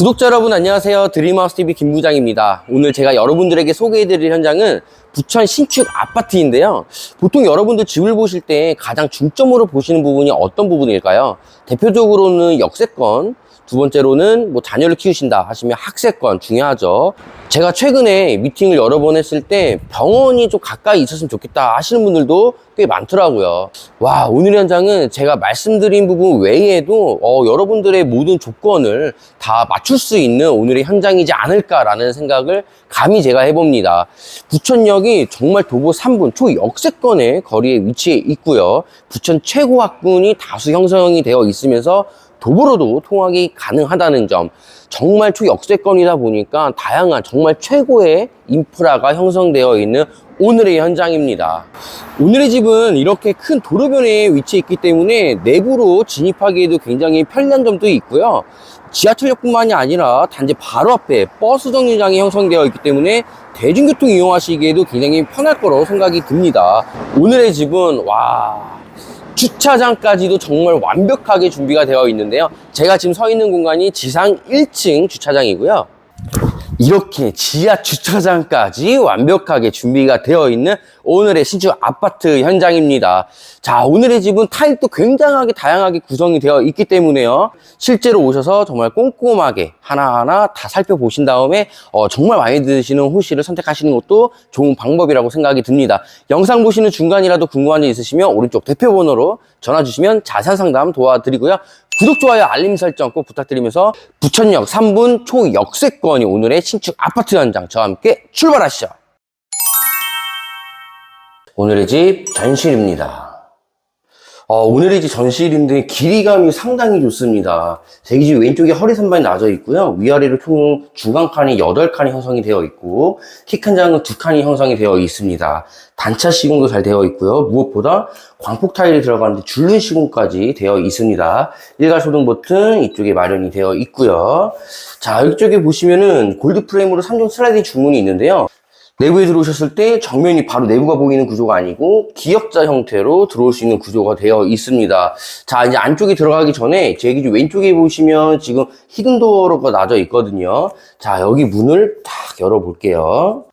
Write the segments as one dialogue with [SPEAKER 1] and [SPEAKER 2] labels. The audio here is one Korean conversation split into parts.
[SPEAKER 1] 구독자 여러분 안녕하세요. 드림하우스TV 김부장입니다. 오늘 제가 여러분들에게 소개해드릴 현장은 부천 신축 아파트인데요. 보통 여러분들 집을 보실 때 가장 중점으로 보시는 부분이 어떤 부분일까요? 대표적으로는 역세권, 두 번째로는 뭐 자녀를 키우신다 하시면 학세권 중요하죠. 제가 최근에 미팅을 여러 번 했을 때 병원이 좀 가까이 있었으면 좋겠다 하시는 분들도 꽤 많더라고요. 와, 오늘 현장은 제가 말씀드린 부분 외에도 어, 여러분들의 모든 조건을 다 맞출 수 있는 오늘의 현장이지 않을까라는 생각을 감히 제가 해봅니다. 부천역 이 정말 도보 3분 초역세권의 거리에 위치해 있고요. 부천 최고 학군이 다수 형성이 되어 있으면서 도보로도 통학이 가능하다는 점 정말 초역세권이다 보니까 다양한 정말 최고의 인프라가 형성되어 있는 오늘의 현장입니다. 오늘의 집은 이렇게 큰 도로변에 위치해 있기 때문에 내부로 진입하기에도 굉장히 편리한 점도 있고요. 지하철역뿐만이 아니라 단지 바로 앞에 버스 정류장이 형성되어 있기 때문에 대중교통 이용하시기에도 굉장히 편할 거로 생각이 듭니다. 오늘의 집은 와 주차장까지도 정말 완벽하게 준비가 되어 있는데요. 제가 지금 서 있는 공간이 지상 1층 주차장이고요. 이렇게 지하 주차장까지 완벽하게 준비가 되어 있는 오늘의 신축 아파트 현장입니다. 자, 오늘의 집은 타입도 굉장하게 다양하게 구성이 되어 있기 때문에요. 실제로 오셔서 정말 꼼꼼하게 하나하나 다 살펴보신 다음에 어, 정말 마음에 드시는 호실을 선택하시는 것도 좋은 방법이라고 생각이 듭니다. 영상 보시는 중간이라도 궁금한 점 있으시면 오른쪽 대표 번호로 전화 주시면 자세한 상담 도와드리고요. 구독, 좋아요, 알림 설정 꼭 부탁드리면서 부천역 3분 초역세권이 오늘의 신축 아파트 현장 저와 함께 출발하시죠. 오늘의 집 전실입니다. 어, 오늘의 집 전실인데 길이감이 상당히 좋습니다. 제집 왼쪽에 허리 선반이 나져 있고요. 위아래로 총 중간칸이 8칸이 형성이 되어 있고 키 큰 장은 2칸이 형성이 되어 있습니다. 단차 시공도 잘 되어 있고요. 무엇보다 광폭 타일이 들어가는데 줄눈 시공까지 되어 있습니다. 일괄 소등 버튼 이쪽에 마련이 되어 있고요. 자, 이쪽에 보시면은 골드 프레임으로 3종 슬라이딩 주문이 있는데요. 내부에 들어오셨을 때 정면이 바로 내부가 보이는 구조가 아니고 기역자 형태로 들어올 수 있는 구조가 되어 있습니다. 자, 이제 안쪽에 들어가기 전에 제 기준 왼쪽에 보시면 지금 히든도어가 나져 있거든요. 자, 여기 문을 딱 열어볼게요.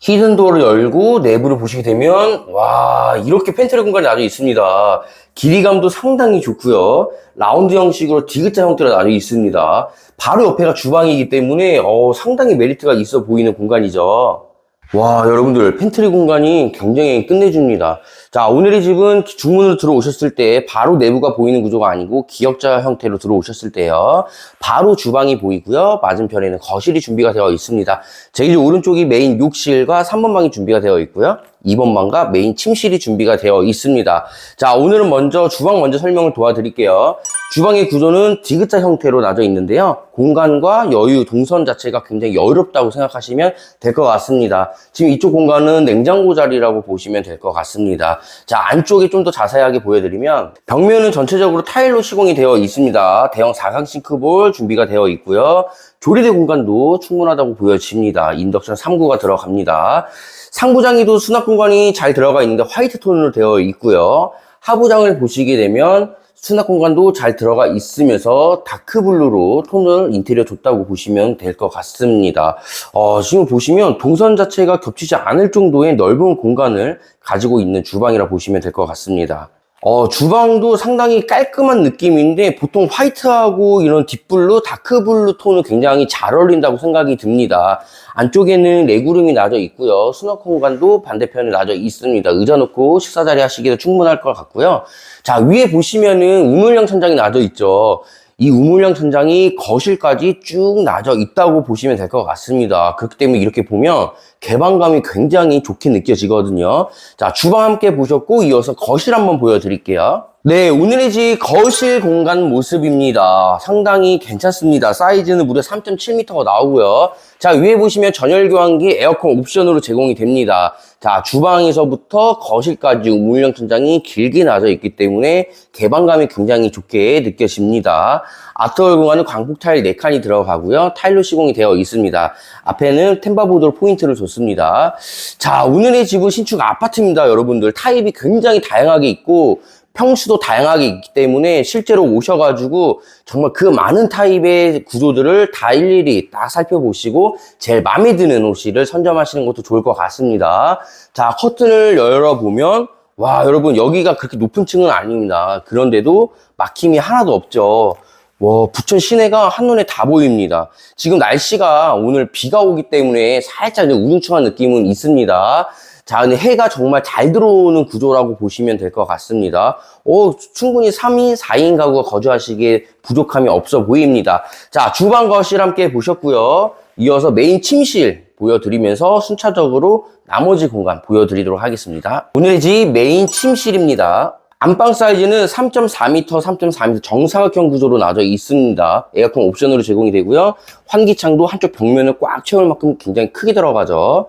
[SPEAKER 1] 히든도어를 열고 내부를 보시게 되면 와 이렇게 펜트리 공간이 나져 있습니다. 길이감도 상당히 좋고요. 라운드 형식으로 디귿자 형태로 나져 있습니다. 바로 옆에가 주방이기 때문에 어, 상당히 메리트가 있어 보이는 공간이죠. 와, 여러분들, 팬트리 공간이 굉장히 끝내줍니다. 자, 오늘의 집은 중문으로 들어오셨을 때 바로 내부가 보이는 구조가 아니고 기역자 형태로 들어오셨을 때요. 바로 주방이 보이고요. 맞은편에는 거실이 준비가 되어 있습니다. 제집 오른쪽이 메인 욕실과 3번 방이 준비가 되어 있고요. 2번 방과 메인 침실이 준비가 되어 있습니다. 자, 오늘은 먼저 주방 먼저 설명을 도와드릴게요. 주방의 구조는 디귿자 형태로 나져 있는데요. 공간과 여유, 동선 자체가 굉장히 여유롭다고 생각하시면 될 것 같습니다. 지금 이쪽 공간은 냉장고 자리라고 보시면 될 것 같습니다. 자, 안쪽에 좀 더 자세하게 보여드리면 벽면은 전체적으로 타일로 시공이 되어 있습니다. 대형 4강 싱크볼 준비가 되어 있고요. 조리대 공간도 충분하다고 보여집니다. 인덕션 3구가 들어갑니다. 상부장에도 수납 공간이 잘 들어가 있는데 화이트 톤으로 되어 있고요. 하부장을 보시게 되면 수납 공간도 잘 들어가 있으면서 다크블루로 톤을 인테리어 줬다고 보시면 될 것 같습니다. 어, 지금 보시면 동선 자체가 겹치지 않을 정도의 넓은 공간을 가지고 있는 주방이라 보시면 될 것 같습니다. 어, 주방도 상당히 깔끔한 느낌인데 보통 화이트하고 이런 딥블루, 다크블루 톤은 굉장히 잘 어울린다고 생각이 듭니다. 안쪽에는 레그룸이 나져 있고요. 수납 공간도 반대편에 나져 있습니다. 의자 놓고 식사 자리 하시기도 충분할 것 같고요. 자, 위에 보시면은 우물형 천장이 나져 있죠. 이 우물형 천장이 거실까지 쭉 나져 있다고 보시면 될 것 같습니다. 그렇기 때문에 이렇게 보면 개방감이 굉장히 좋게 느껴지거든요. 자, 주방 함께 보셨고 이어서 거실 한번 보여드릴게요. 네, 오늘의 집 거실 공간 모습입니다. 상당히 괜찮습니다. 사이즈는 무려 3.7m가 나오고요. 자, 위에 보시면 전열 교환기 에어컨 옵션으로 제공이 됩니다. 자, 주방에서부터 거실까지 우물형 천장이 길게 나져 있기 때문에 개방감이 굉장히 좋게 느껴집니다. 아트월 공간은 광폭 타일 4칸이 들어가고요. 타일로 시공이 되어 있습니다. 앞에는 템바보드로 포인트를 줬습니다. 자, 오늘의 집은 신축 아파트입니다, 여러분들. 타입이 굉장히 다양하게 있고 평수도 다양하게 있기 때문에 실제로 오셔가지고 정말 그 많은 타입의 구조들을 다 일일이 딱 살펴보시고 제일 마음에 드는 옷을 선점하시는 것도 좋을 것 같습니다. 자, 커튼을 열어보면 와, 여러분 여기가 그렇게 높은 층은 아닙니다. 그런데도 막힘이 하나도 없죠. 와, 부천 시내가 한눈에 다 보입니다. 지금 날씨가 오늘 비가 오기 때문에 살짝 우중충한 느낌은 있습니다. 자, 근데 해가 정말 잘 들어오는 구조라고 보시면 될 것 같습니다. 오, 충분히 3인, 4인 가구가 거주하시기에 부족함이 없어 보입니다. 자, 주방 거실 함께 보셨고요. 이어서 메인 침실 보여드리면서 순차적으로 나머지 공간 보여드리도록 하겠습니다. 오늘의 집 메인 침실입니다. 안방 사이즈는 3.4m, 3.4m 정사각형 구조로 나져 있습니다. 에어컨 옵션으로 제공이 되고요. 환기창도 한쪽 벽면을 꽉 채울 만큼 굉장히 크게 들어가죠.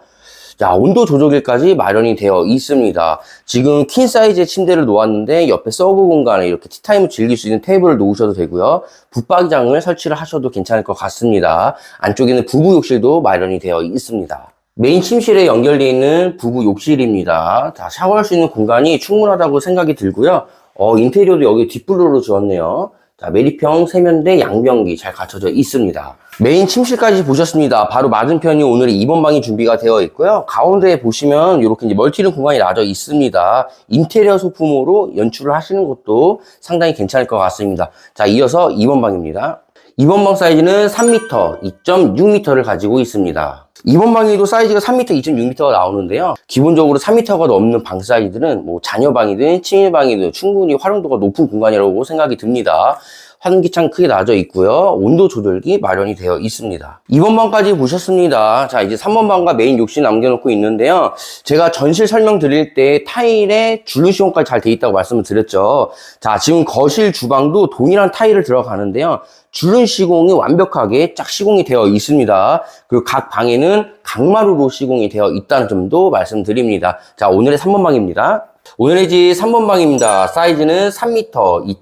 [SPEAKER 1] 자, 온도 조절기까지 마련이 되어 있습니다. 지금 퀸 사이즈의 침대를 놓았는데 옆에 서브 공간에 이렇게 티타임을 즐길 수 있는 테이블을 놓으셔도 되고요. 붙박이장을 설치를 하셔도 괜찮을 것 같습니다. 안쪽에는 부부 욕실도 마련이 되어 있습니다. 메인 침실에 연결되어 있는 부부 욕실입니다. 자, 샤워할 수 있는 공간이 충분하다고 생각이 들고요. 어, 인테리어도 여기 뒷블루로 지었네요. 자, 메리평, 세면대, 양변기 잘 갖춰져 있습니다. 메인 침실까지 보셨습니다. 바로 맞은편이 오늘의 2번 방이 준비가 되어 있고요. 가운데에 보시면 이렇게 이제 멀티룸 공간이 나져 있습니다. 인테리어 소품으로 연출을 하시는 것도 상당히 괜찮을 것 같습니다. 자, 이어서 2번 방입니다. 2번 방 사이즈는 3m, 2.6m를 가지고 있습니다. 2번 방에도 사이즈가 3m, 2.6m가 나오는데요. 기본적으로 3m가 넘는 방 사이즈는 뭐 자녀방이든 침실방이든 충분히 활용도가 높은 공간이라고 생각이 듭니다. 환기창 크게 나져 있고요. 온도 조절기 마련이 되어 있습니다. 2번 방까지 보셨습니다. 자, 이제 3번 방과 메인 욕실 남겨놓고 있는데요. 제가 전실 설명 드릴 때 타일에 줄눈 시공까지 잘 돼 있다고 말씀을 드렸죠. 자, 지금 거실 주방도 동일한 타일을 들어가는데요. 줄눈 시공이 완벽하게 짝 시공이 되어 있습니다. 그리고 각 방에는 강마루로 시공이 되어 있다는 점도 말씀드립니다. 자, 오늘의 3번 방입니다. 오늘의 집 3번 방입니다. 사이즈는 3m,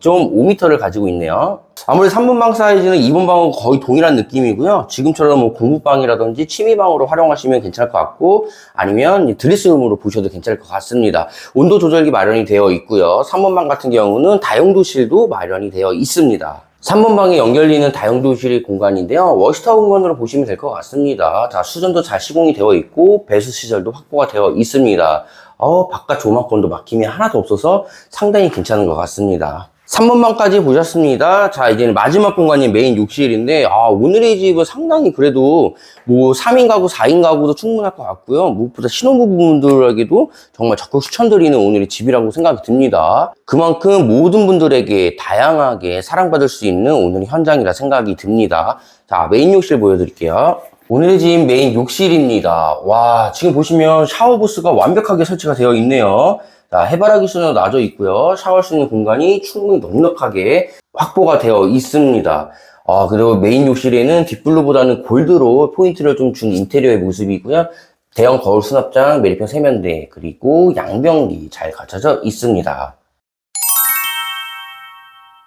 [SPEAKER 1] 2.5m를 가지고 있네요. 아무래도 3번 방 사이즈는 2번 방하고 거의 동일한 느낌이고요. 지금처럼 뭐 공부방이라든지 취미방으로 활용하시면 괜찮을 것 같고 아니면 드레스룸으로 보셔도 괜찮을 것 같습니다. 온도 조절기 마련이 되어 있고요. 3번 방 같은 경우는 다용도실도 마련이 되어 있습니다. 3번 방에 연결되는 다용도실 공간인데요. 워시터 공간으로 보시면 될 것 같습니다. 자, 수전도 잘 시공이 되어 있고 배수 시설도 확보가 되어 있습니다. 어, 바깥 조망권도 막힘이 하나도 없어서 상당히 괜찮은 것 같습니다. 3번 방까지 보셨습니다. 자, 이제는 마지막 공간이 메인 욕실인데, 아, 오늘의 집은 상당히 그래도 뭐 3인 가구, 4인 가구도 충분할 것 같고요. 무엇보다 신혼부부분들에게도 정말 적극 추천드리는 오늘의 집이라고 생각이 듭니다. 그만큼 모든 분들에게 다양하게 사랑받을 수 있는 오늘의 현장이라 생각이 듭니다. 자, 메인 욕실 보여드릴게요. 오늘의 집 메인 욕실입니다. 와, 지금 보시면 샤워 부스가 완벽하게 설치가 되어 있네요. 자, 해바라기 수는 놔져 있고요. 샤워할 수 있는 공간이 충분히 넉넉하게 확보가 되어 있습니다. 아, 그리고 메인 욕실에는 뒷블루보다는 골드로 포인트를 좀 준 인테리어의 모습이고요. 대형 거울 수납장, 메리평 세면대, 그리고 양변기 잘 갖춰져 있습니다.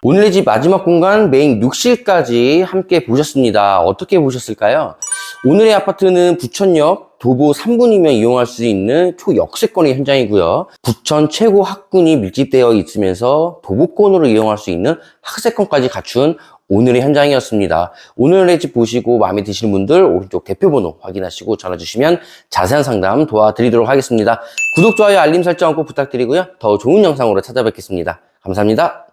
[SPEAKER 1] 오늘의 집 마지막 공간 메인 욕실까지 함께 보셨습니다. 어떻게 보셨을까요? 오늘의 아파트는 부천역 도보 3분이면 이용할 수 있는 초역세권의 현장이고요. 부천 최고 학군이 밀집되어 있으면서 도보권으로 이용할 수 있는 학세권까지 갖춘 오늘의 현장이었습니다. 오늘의 집 보시고 마음에 드시는 분들 오른쪽 대표번호 확인하시고 전화 주시면 자세한 상담 도와드리도록 하겠습니다. 구독, 좋아요, 알림 설정 꼭 부탁드리고요. 더 좋은 영상으로 찾아뵙겠습니다. 감사합니다.